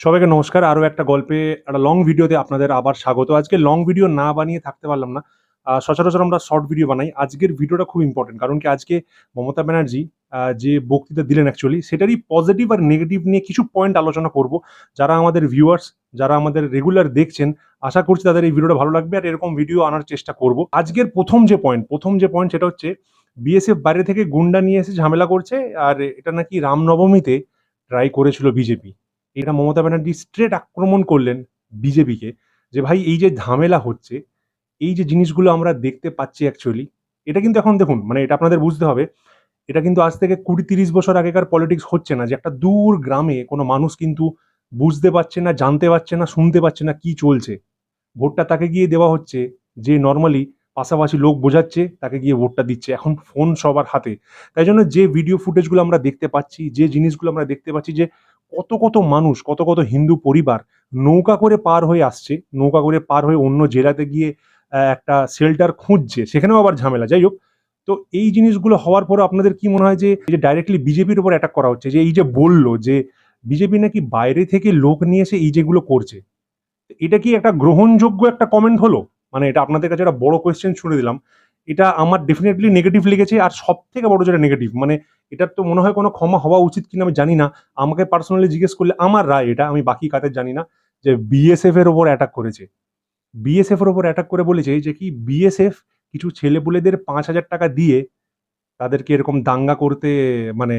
সবাইকে নমস্কার। আরও একটা গল্পে, একটা লং ভিডিওতে আপনাদের আবার স্বাগত। আজকে লং ভিডিও না বানিয়ে থাকতে পারলাম না। সচরাচর আমরা শর্ট ভিডিও বানাই। আজকের ভিডিওটা খুব ইম্পর্টেন্ট কারণ কি আজকে মমতা ব্যানার্জি যে বক্তৃতা দিলেন অ্যাকচুয়ালি সেটারই পজিটিভ আর নেগেটিভ নিয়ে কিছু পয়েন্ট আলোচনা করব। যারা আমাদের ভিউয়ার্স যারা আমাদের রেগুলার দেখছেন, আশা করছি তাদের এই ভিডিওটা ভালো লাগবে আর এরকম ভিডিও আনার চেষ্টা করব। আজকের প্রথম যে পয়েন্ট প্রথম যে পয়েন্ট সেটা হচ্ছে বিএসএফ বাইরে থেকে গুন্ডা নিয়ে এসে ঝামেলা করছে, আর এটা নাকি রামনবমীতে ট্রাই করেছিল বিজেপি এটা মমতা ব্যানার্জি স্ট্রেট আক্রমণ করলেন বিজেপিকে যে ভাই এই যে ঝামেলা হচ্ছে, এই যে জিনিসগুলো আমরা দেখতে পাচ্ছি অ্যাকচুয়ালি এটা কিন্তু এখন দেখুন মানে এটা আপনাদের বুঝতে হবে, এটা কিন্তু আজ থেকে কুড়ি তিরিশ বছর আগেকার পলিটিক্স হচ্ছে না, যে একটা দূর গ্রামে কোনো মানুষ কিন্তু বুঝতে পারছে না, জানতে পারছে না, শুনতে পারছে না কি চলছে। ভোটটা তাকে গিয়ে দেওয়া হচ্ছে, যে নর্মালি পাশাপাশি লোক বোঝাচ্ছে, তাকে গিয়ে ভোটটা দিচ্ছে, এখন ফোন সবার হাতে। তাই জন্য যে ভিডিও ফুটেজগুলো আমরা দেখতে পাচ্ছি, যে জিনিসগুলো আমরা দেখতে পাচ্ছি, যে কত কত মানুষ, কত কত হিন্দু পরিবার নৌকা করে পার হয়ে আসছে, নৌকা করে পার হয়ে অন্য জেলাতে গিয়ে একটা শেল্টার খুঁজছে। সেখানেও আবার ঝামেলা। যাই হোক, তো এই জিনিসগুলো হওয়ার পর আপনাদের কি মনে হয় যে যে ডাইরেক্টলি বিজেপির উপর অ্যাটাক করা হচ্ছে, যে এই যে বলল যে বিজেপি নাকি বাইরে থেকে লোক নিয়ে এসে এই যেগুলো করছে, এটা কি একটা গ্রহণযোগ্য একটা কমেন্ট হলো? মানে এটা আপনাদের কাছে একটা বড় কোয়েশ্চেন ছুড়ে দিলাম। এটা আমার ডেফিনেটলি নেগেটিভ লেগেছে আর সব থেকে বড় যেটা নেগেটিভ মানে এটার তো মনে হয় কোনো ক্ষমা হওয়া উচিত কিনা আমি জানি না। আমাকে পার্সোনালি জিজ্ঞেস করলে আমার রায় এটা, আমি বাকি কাদের জানি না, যে বিএসএফ এর ওপর অ্যাটাক করেছে। বিএসএফ এর ওপর অ্যাটাক করে বলেছে যে কি বিএসএফ কিছু ছেলেপুলেদের পাঁচ হাজার টাকা দিয়ে তাদেরকে এরকম দাঙ্গা করতে মানে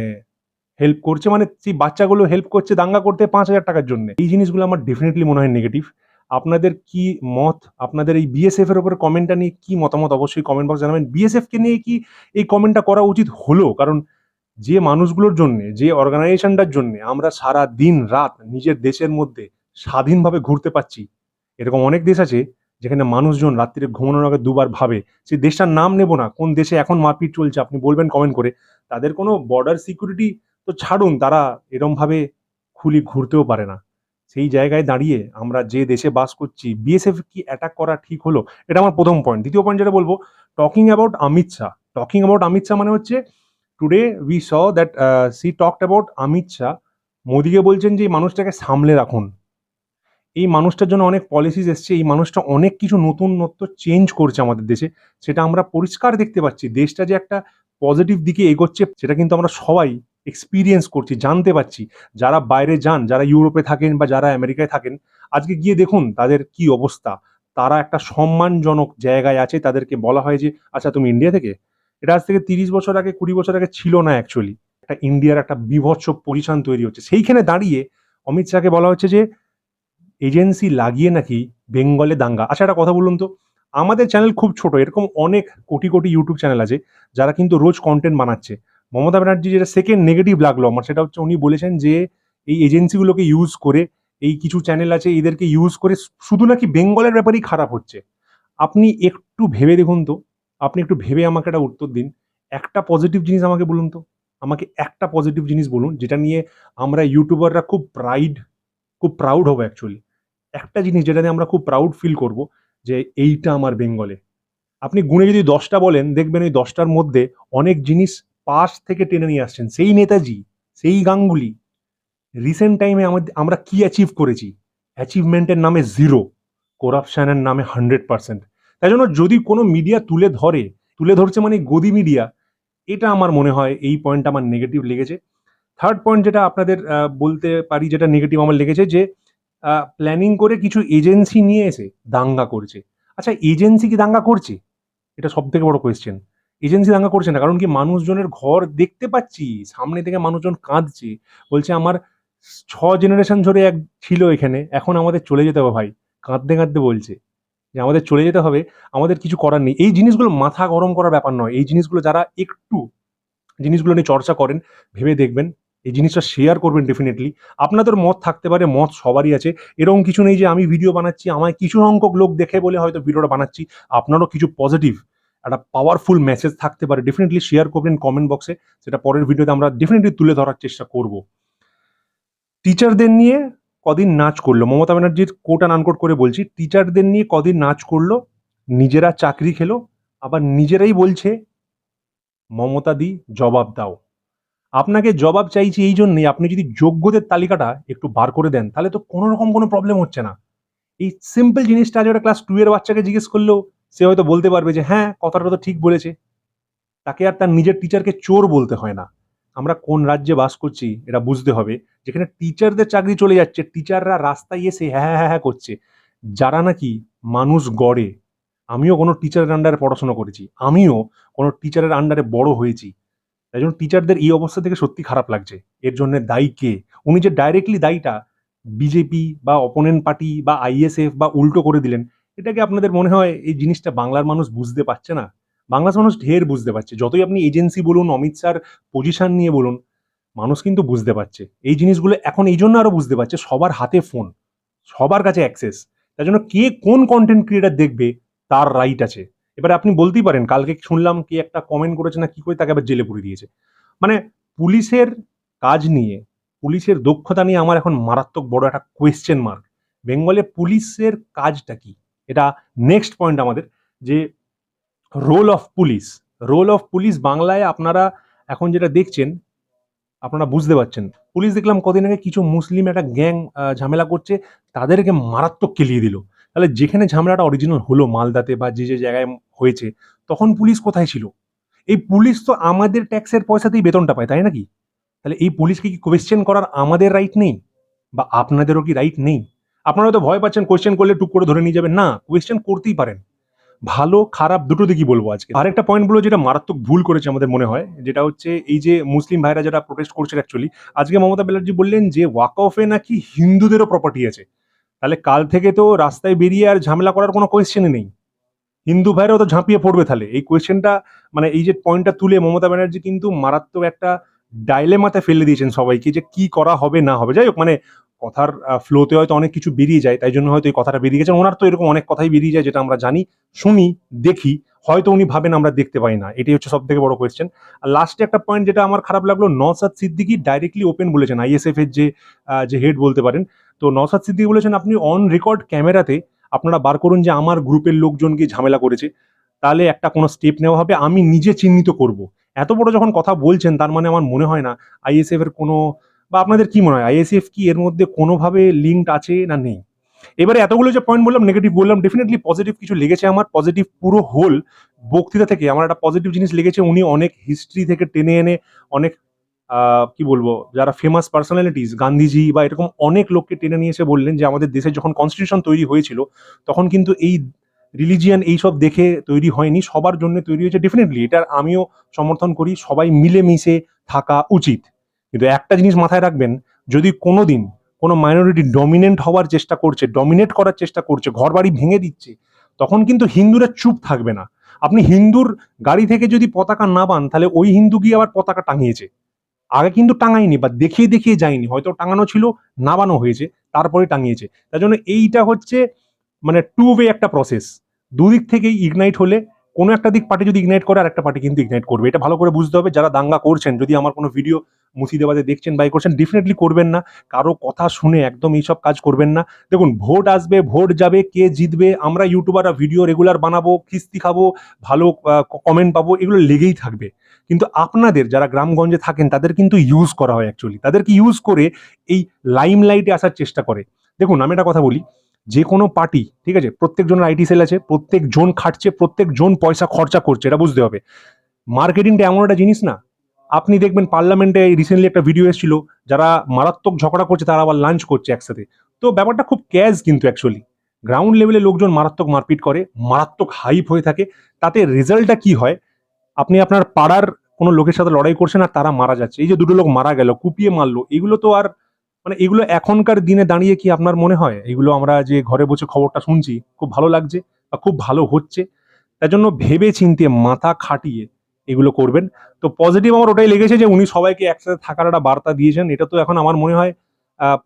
হেল্প করছে মানে সেই বাচ্চাগুলো হেল্প করছে দাঙ্গা করতে পাঁচ হাজার টাকার জন্য। এই জিনিসগুলো আমার ডেফিনেটলি মনে হয় নেগেটিভ আপনাদের কি মত? আপনাদের এই বিএসএফ এর উপর কমেন্টটা নিয়ে কি মতামত? অবশ্যই কমেন্ট বক্স জানাবেন। বিএসএফ কে নিয়ে কি এই কমেন্টটা করা উচিত হলো? কারণ যে মানুষগুলোর জন্য, যে অর্গানাইজেশনটার জন্য আমরা সারা দিন রাত নিজের দেশের মধ্যে স্বাধীনভাবে ঘুরতে পাচ্ছি এরকম অনেক দেশ আছে যেখানে মানুষজন রাত্রিরে ঘুমানোর আগে দুবার ভাবে সেই দেশটার নাম নেব না, কোন দেশে এখন মারপিট চলছে আপনি বলবেন কমেন্ট করে। তাদের কোনো বর্ডার সিকিউরিটি তো ছাড়ুন, তারা এরমভাবে খুলি ঘুরতেও পারে না। সেই জায়গায় দাঁড়িয়ে আমরা যে দেশে বাস করছি বিএসএফ কি অ্যাটাক করা ঠিক হলো? এটা আমার প্রথম পয়েন্ট দ্বিতীয় পয়েন্ট যেটা বলব talking about Amit Shah talking about Amit Shah মানে হচ্ছে today we saw that she talked about Amit Shah মোদিকে বলছেন যে এই মানুষটাকে সামলে রাখুন। এই মানুষটার জন্য অনেক পলিসিস এসছে, এই মানুষটা অনেক কিছু নতুন নত্ব চেঞ্জ করছে আমাদের দেশে। সেটা আমরা পরিষ্কার দেখতে পাচ্ছি। দেশটা যে একটা পজিটিভ দিকে এগোচ্ছে, সেটা কিন্তু আমরা সবাই এক্সপিরিয়েন্স করছি, জানতে পারছি। যারা বাইরে যান, যারা ইউরোপে থাকেন বা যারা আমেরিকায় থাকেন, আজকে গিয়ে দেখুন তাদের কি অবস্থা। তারা একটা সম্মানজনক জায়গায় আছে, তাদেরকে বলা হয় যে আচ্ছা তুমি ইন্ডিয়া থেকে? এটা আজ থেকে তিরিশ বছর আগে, কুড়ি বছর আগে ছিল না অ্যাকচুয়ালি একটা ইন্ডিয়ার একটা বিভৎস পজিশন তৈরি হচ্ছে। সেইখানে দাঁড়িয়ে অমিত শাহকে বলা হচ্ছে যে, এজেন্সি লাগিয়ে নাকি বেঙ্গলে দাঙ্গা? আচ্ছা একটা কথা বলুন তো। আমাদের চ্যানেল খুব ছোট, এরকম অনেক কোটি কোটি ইউটিউব চ্যানেল আছে, যারা কিন্তু রোজ কন্টেন্ট বানাচ্ছে। মমতা ব্যানার্জি যেটা সেকেন্ড নেগেটিভ লাগল আমার, সেটা হচ্ছে উনি বলেছেন যে এই এজেন্সিগুলোকে ইউজ করে, এই কিছু চ্যানেল আছে, এদেরকে ইউজ করে শুধু নাকি বেঙ্গলের ব্যাপারেই খারাপ হচ্ছে। আপনি একটু ভেবে দেখুন তো, আপনি একটু ভেবে আমাকে একটা উত্তর দিন। একটা পজিটিভ জিনিস আমাকে বলুন তো, আমাকে একটা পজিটিভ জিনিস বলুন, যেটা নিয়ে আমরা ইউটিউবাররা খুব প্রাইড খুব প্রাউড হব অ্যাকচুয়ালি একটা জিনিস যেটা নিয়ে আমরা খুব প্রাউড ফিল করব, যে এইটা আমার বেঙ্গলে। আপনি গুণে যদি দশটা বলেন, দেখবেন ওই দশটার মধ্যে অনেক জিনিস পাশ থেকে টেনে নিয়ে আসছেন। সেই নেতাজি, সেই গাঙ্গুলি রিসেন্ট টাইমে আমাদের আমরা কি অ্যাচিভ করেছি? অ্যাচিভমেন্টের নামে জিরো করাপশনের নামে হান্ড্রেড পার্সেন্ট তাই জন্য যদি কোনো মিডিয়া তুলে ধরে, তুলে ধরছে মানে গদি মিডিয়া এটা আমার মনে হয় এই পয়েন্টটা আমার নেগেটিভ লেগেছে। থার্ড পয়েন্ট যেটা আপনাদের বলতে পারি যেটা নেগেটিভ আমার লেগেছে যে প্ল্যানিং করে কিছু এজেন্সি নিয়ে এসে দাঙ্গা করছে। আচ্ছা এজেন্সি কি দাঙ্গা করছে? এটা সব থেকে বড় কোয়েশ্চেন এজেন্সি দাঙ্গা করছে না, কারণ কি মানুষজনের ঘর দেখতে পাচ্ছি, সামনে থেকে মানুষজন কাঁদছে। বলছে আমার ছ জেনারেশন ধরে এক ছিল এখানে, এখন আমাদের চলে যেতে হবে ভাই, কাঁদতে কাঁদতে বলছে। যে আমাদের চলে যেতে হবে, আমাদের কিছু করার নেই। এই জিনিসগুলো মাথা গরম করার ব্যাপার নয়। এই জিনিসগুলো যারা একটু জিনিসগুলো নিয়ে চর্চা করেন, ভেবে দেখবেন, এই জিনিসটা শেয়ার করবেন ডেফিনেটলি আপনাদের মত থাকতে পারে, মত সবারই আছে। এরকম কিছু নেই যে আমি ভিডিও বানাচ্ছি, আমায় কিছু সংখ্যক লোক দেখে বলে হয়তো ভিডিওটা বানাচ্ছি। আপনারও কিছু পজিটিভ একটা পাওয়ারফুল মেসেজ থাকতে পারে। ডেফিনেটলি শেয়ার করবেন কমেন্ট বক্সে সেটা পরের ভিডিওতে আমরা ডেফিনেটলি তুলে ধরার চেষ্টা করব। টিচারদের নিয়ে কদিন নাচ করল? মমতা ব্যানার্জির কোট অ্যান্ড আনকোট করে বলছি। টিচারদের নিয়ে কদিন নাচ করল? নিজেরা চাকরি খেলো। আবার নিজেরাই বলছে, মমতা দি, জবাব দাও। আপনাকে জবাব চাইছি এই জন্যে আপনি যদি যোগ্যদের তালিকাটা একটু বার করে দেন, তাহলে তো কোনো রকম কোনো প্রবলেম হচ্ছে না। এই সিম্পল জিনিসটা আজ একটা ক্লাস টু এর বাচ্চাকে জিজ্ঞেস করলেও সে হয়তো বলতে পারবে যে হ্যাঁ কথাটা তো ঠিক বলেছে। তাকে আর তার নিজের টিচারকে চোর বলতে হয় না। আমরা কোন রাজ্যে বাস করছি এটা বুঝতে হবে। যেখানে টিচারদের চাকরি চলে যাচ্ছে টিচাররা রাস্তায় এসে হ্যাঁ হ্যাঁ হ্যাঁ হ্যাঁ করছে। যারা নাকি মানুষ গড়ে, আমিও কোনো টিচারের আন্ডারে পড়াশোনা করেছি। আমিও কোনো টিচারের আন্ডারে বড় হয়েছি। তাই জন্য টিচারদের এই অবস্থা থেকে সত্যি খারাপ লাগছে। এর জন্য দায়ী কে? উনি যে ডাইরেক্টলি দায়ীটা বিজেপি বা অপোনেন্ট পার্টি বা আইএসএফ বা উল্টো করে দিলেন এটাকে আপনাদের মনে হয় এই জিনিসটা বাংলার মানুষ বুঝতে পারছে না? বাংলার মানুষ ঢের বুঝতে পারছে। যতই আপনি এজেন্সি বলুন, অমিত শাহর পজিশন নিয়ে বলুন, মানুষ কিন্তু বুঝতে পারছে। এই জিনিসগুলো এখন এই জন্য আরও বুঝতে পারছে, সবার হাতে ফোন সবার কাছে অ্যাক্সেস তার জন্য কে কোন কন্টেন্ট ক্রিয়েটার দেখবে, তার রাইট আছে। এবারে আপনি বলতেই পারেন, কালকে শুনলাম কি একটা কমেন্ট করেছে না কি করে তাকে আবার জেলে পুরে দিয়েছে। মানে পুলিশের কাজ নিয়ে, পুলিশের দক্ষতা নিয়ে আমার এখন মারাত্মক বড় একটা কোয়েশ্চেন মার্ক বেঙ্গলে পুলিশের কাজটা কি? এটা নেক্সট পয়েন্ট আমাদের, যে role of police role of police বাংলায় আপনারা এখন যেটা দেখছেন, আপনারা বুঝতে পারছেন। পুলিশ দেখলাম কদিন আগে কিছু মুসলিম একটা গ্যাং ঝামেলা করছে, তাদেরকে মারাত্মক কেলিয়ে দিল। তাহলে যেখানে ঝামেলাটা অরিজিনাল হলো মালদাতে বা যে যে জায়গায় হয়েছে, তখন পুলিশ কোথায় ছিল? এই পুলিশ তো আমাদের ট্যাক্সের পয়সাতেই বেতনটা পায়, তাই নাকি? তাহলে এই পুলিশকে কি কোয়েশ্চেন করার আমাদের রাইট নেই? বা আপনাদেরও কি রাইট নেই? আপনারা তো ভয় পাচ্ছেন কোয়েশ্চেন করলে টুক করে ধরে নিয়ে যাবেন। না কোয়েশ্চেন করতেই পারেন। ভালো, খারাপ দুটো দিকই বলব আজকে। আরেকটা পয়েন্ট বলো যেটা মারাত্মক ভুল করেছে আমাদের মনে হয়, যেটা হচ্ছে এই যে মুসলিম ভাইরা যারা প্রোটেস্ট করছে অ্যাকচুয়ালি আজকে মমতা ব্যানার্জি বললেন যে ওয়াক অফে নাকি হিন্দুদেরও প্রপার্টি আছে। তাহলে কাল থেকে তো রাস্তায় বেরিয়ে আর ঝামেলা করার কোনো কোয়েশ্চেনই নেই। হিন্দু ভাইরাও তো ঝাঁপিয়ে পড়বে তাহলে। এই কোয়েশ্চেনটা মানে এই যে পয়েন্টটা তুলে মমতা ব্যানার্জি কিন্তু মারাত্মক একটা ডাইলেমাতে ফেলে দিয়েছেন সবাইকে যে কি করা হবে, না হবে। যাই হোক মানে কথার ফ্লোতে হয়তো অনেক কিছু বেরিয়ে যায়, তাই জন্য হয়তো এই কথাটা বেরিয়ে গেছে। ওনার তো এরকম অনেক কথাই বেরিয়ে যায়, যেটা আমরা জানি, শুনি, দেখি, হয়তো উনি ভাবেন আমরা দেখতে পাই না। এটাই হচ্ছে সব থেকে বড় কোয়েশ্চেন আর লাস্টে একটা পয়েন্ট যেটা আমার খারাপ লাগল নসাদ সিদ্দিকি ডাইরেক্টলি ওপেন বলেছেন আইএসএফ এর যে যে হেড বলতে পারেন। তো নসাদ সিদ্দিকি বলেছেন, আপনি অন রেকর্ড ক্যামেরাতে আপনারা বার করুন যে আমার গ্রুপের লোকজন গিয়ে ঝামেলা করেছে। তাহলে একটা কোনো স্টেপ নেওয়া হবে, আমি নিজে চিহ্নিত করব। এত বড় যখন কথা বলছেন, তার মানে আমার মনে হয় না আইএসএফ এর কোনো বা আপনাদের কি মনে হয়? আইএসএফ কি এর মধ্যে কোনোভাবে লিঙ্কড আছে না নেই? এবারে এতগুলো যে পয়েন্ট বললাম নেগেটিভ বললাম ডেফিনেটলি পজিটিভ কিছু লেগেছে আমার পজিটিভ পুরো হোল বক্তৃতা থেকে আমার একটা পজিটিভ জিনিস লেগেছে, উনি অনেক হিস্ট্রি থেকে টেনে এনে অনেক কি বলব, যারা ফেমাস পার্সোনালিটিস গান্ধীজি বা এরকম অনেক লোককে টেনে নিয়ে এসে বললেন যে আমাদের দেশে যখন কনস্টিটিউশন তৈরি হয়েছিল, তখন কিন্তু এই রিলিজিয়ান এইসব দেখে তৈরি হয়নি, সবার জন্য তৈরি হয়েছে ডেফিনেটলি এটার আমিও সমর্থন করি, সবাই মিলেমিশে থাকা উচিত। কিন্তু একটা জিনিস মাথায় রাখবেন, যদি কোনো দিন কোনো মাইনরিটি ডমিনেন্ট হওয়ার চেষ্টা করছে ডমিনেট করার চেষ্টা করছে ঘর বাড়ি ভেঙে দিচ্ছে, তখন কিন্তু হিন্দুরা চুপ থাকবে না। আপনি হিন্দুর গাড়ি থেকে যদি পতাকা না পান, তাহলে ওই হিন্দু গিয়ে আবার পতাকা টাঙিয়েছে। আগে কিন্তু টাঙায়নি বা দেখিয়ে দেখিয়ে যায়নি, হয়তো টাঙানো ছিল নামানো হয়েছে, তারপরে টাঙিয়েছে। তার জন্য এইটা হচ্ছে মানে টু ওয়ে একটা প্রসেস দুদিক থেকেই ইগনাইট হলে কোনো একটা দিক পার্টি যদি ইগনাইট করে আর একটা পার্টি কিন্তু ইগনাইট করবে। এটা ভালো করে বুঝতে হবে। যারা দাঙ্গা করছেন, যদি আমার কোনো ভিডিও মুর্শিদাবাদে দেখছেন বাই করছেন ডেফিনেটলি করবেন না। কারও কথা শুনে একদম এইসব কাজ করবেন না। দেখুন, ভোট আসবে, ভোট যাবে, কে জিতবে, আমরা ইউটিউবাররা ভিডিও রেগুলার বানাবো কিস্তি খাব, ভালো কমেন্ট পাবো, এগুলো লেগেই থাকবে। কিন্তু আপনাদের যারা গ্রামগঞ্জে থাকেন, তাদের কিন্তু ইউজ করা হয় অ্যাকচুয়ালি তাদেরকে ইউজ করে এই লাইম লাইটে আসার চেষ্টা করে। দেখুন, আমি একটা কথা বলি যে কোনো পার্টি, ঠিক আছে? প্রত্যেকজনের আইটি সেল আছে প্রত্যেক জন খাটছে প্রত্যেক জন পয়সা খরচা করছে, এটা বুঝতে হবে। মার্কেটিংটা এমন একটা জিনিস না, আপনি দেখবেন পার্লামেন্টে রিসেন্টলি একটা ভিডিও এসেছিল, যারা মারাত্মক ঝগড়া করছে, তারা আবার লাঞ্চ করছে একসাথে। তো ব্যাপারটা খুব ক্যাজ কিন্তু অ্যাকচুয়ালি গ্রাউন্ড লেভেলে লোকজন মারাত্মক মারপিট করে, মারাত্মক হাইপ হয়ে থাকে। তাতে রেজাল্টটা কি হয়? আপনি আপনার পাড়ার কোনো লোকের সাথে লড়াই করছেন আর তারা মারা যাচ্ছে। এই যে দুটো লোক মারা গেল, কুপিয়ে মারলো, এগুলো তো আর মানে এগুলো এখনকার দিনে দাঁড়িয়ে কি আপনার মনে হয়? এগুলো আমরা যে ঘরে বসে খবরটা শুনছি, খুব ভালো লাগছে বা খুব ভালো হচ্ছে। তার জন্য ভেবে চিন্তে মাথা খাটিয়ে এগুলো করবেন। তো পজিটিভ আমার ওটাই লেগেছে যে উনি সবাইকে একসাথে থাকার একটা বার্তা দিয়েছেন। এটা তো এখন আমার মনে হয়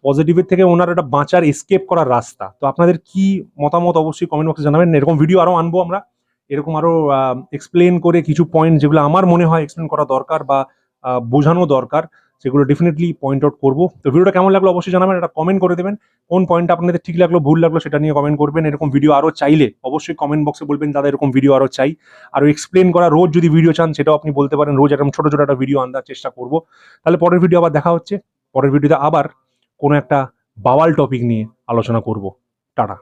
পজিটিভের থেকে ওনার একটা বাঁচার এসকেপ করার রাস্তা। তো আপনাদের কি মতামত অবশ্যই কমেন্ট বক্সে জানাবেন। এরকম ভিডিও আরও আনব আমরা। এরকম আরও এক্সপ্লেন করে কিছু পয়েন্ট যেগুলো আমার মনে হয় এক্সপ্লেন করা দরকার বা বোঝানো দরকার। সেগুলো ডেফিনেটলি পয়েন্ট আউট করব। তো ভিডিওটা কেমন লাগল অবশ্যই জানাবেন, একটা কমেন্ট করে দেবেন। কোন পয়েন্টটা আপনাদের ঠিক লাগল, ভুল লাগল সেটা নিয়ে কমেন্ট করবেন। এরকম ভিডিও আরও চাইলে অবশ্যই কমেন্ট বক্সে বলবেন, দাদা এরকম ভিডিও আরও চাই। আরও এক্সপ্লেন করা রোজ যদি ভিডিও চান, সেটাও আপনি বলতে পারেন, রোজ এরকম ছোটো ছোটো একটা ভিডিও আনার চেষ্টা করব। তাহলে পরের ভিডিও আবার দেখা হচ্ছে। পরের ভিডিওতে আবার কোনো একটা বাওয়াল টপিক নিয়ে আলোচনা করব। টাটা।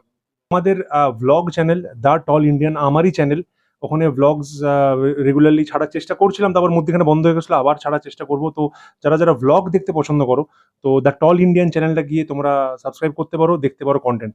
আমাদের blog channel the tall Indian আমারই চ্যানেল ওখানে ভ্লগস রেগুলারলি ছাড়ার চেষ্টা করছিলাম, তারপর মধ্যেখানে বন্ধ হয়ে গেছিল, আবার ছাড়ার চেষ্টা করব। তো যারা যারা ব্লগ দেখতে পছন্দ করো, তো দ্য টল ইন্ডিয়ান চ্যানেলটা গিয়ে তোমরা সাবস্ক্রাইব করতে পারো, দেখতে পারো কন্টেন্ট